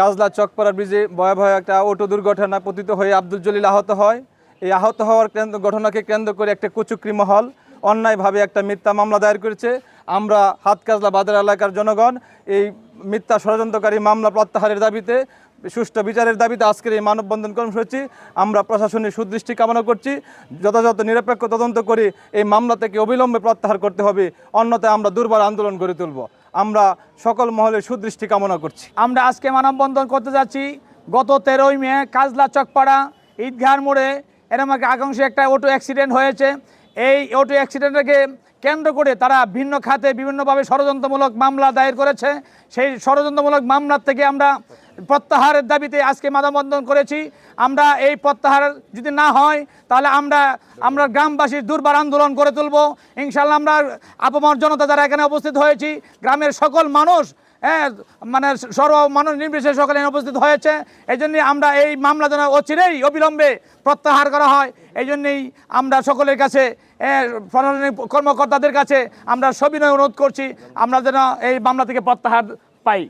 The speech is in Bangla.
কাজলা চকপাড়া ব্রিজে ভয়াবহ একটা অটো দুর্ঘটনা পতিত হয়ে আব্দুল জলিল আহত হয়। এই আহত হওয়ার কেন্দ্র ঘটনাকে কেন্দ্র করে একটা কুচুকরি মহল অন্যায়ভাবে একটা মিথ্যা মামলা দায়ের করেছে। আমরা হাতকাজলা বাজার এলাকার জনগণ এই মিথ্যা ষড়যন্ত্রকারী মামলা প্রত্যাহারের দাবিতে, সুষ্ঠু বিচারের দাবিতে আজকের এই মানববন্ধন কর্মসূচি আমরা প্রশাসনের সুদৃষ্টি কামনা করছি। যথাযথ নিরপেক্ষ তদন্ত করে এই মামলা থেকে অবিলম্বে প্রত্যাহার করতে হবে। অন্যথায় আমরা দুর্বার আন্দোলন গড়ে তুলব। আমরা সকল মহলের সুদৃষ্টি কামনা করছি। আমরা আজকে মানববন্ধন করতে যাচ্ছি। গত তেরোই মে কাজলা চকপাড়া ঈদঘার মোড়ে। এর আমাকে আকাঙ্ক্ষী একটা অটো অ্যাক্সিডেন্ট হয়েছে। এই অটো অ্যাক্সিডেন্টটাকে কেন্দ্র করে তারা ভিন্ন খাতে বিভিন্নভাবে ষড়যন্ত্রমূলক মামলা দায়ের করেছে। সেই ষড়যন্ত্রমূলক মামলার থেকে আমরা প্রত্যাহারের দাবিতে আজকে মানববন্ধন করেছি। আমরা এই প্রত্যাহার যদি না হয় তাহলে আমরা আমরা গ্রামবাসীর দুর্বার আন্দোলন করে তুলব। ইনশাল্লাহ আমরা আপমর জনতা যারা এখানে উপস্থিত হয়েছি। গ্রামের সকল মানুষ হ্যাঁ মানে সর্ব মানুষ নির্বিশেষে সকলে উপস্থিত হয়েছে। এই আমরা এই মামলা যেন অচিরেই অবিলম্বে প্রত্যাহার করা হয়। এই জন্যেই আমরা সকলের কাছে হ্যাঁ, প্রশাসনিক কর্মকর্তাদের কাছে আমরা সবিনয় অনুরোধ করছি। আমরা যেন এই মামলা থেকে প্রত্যাহার পাই।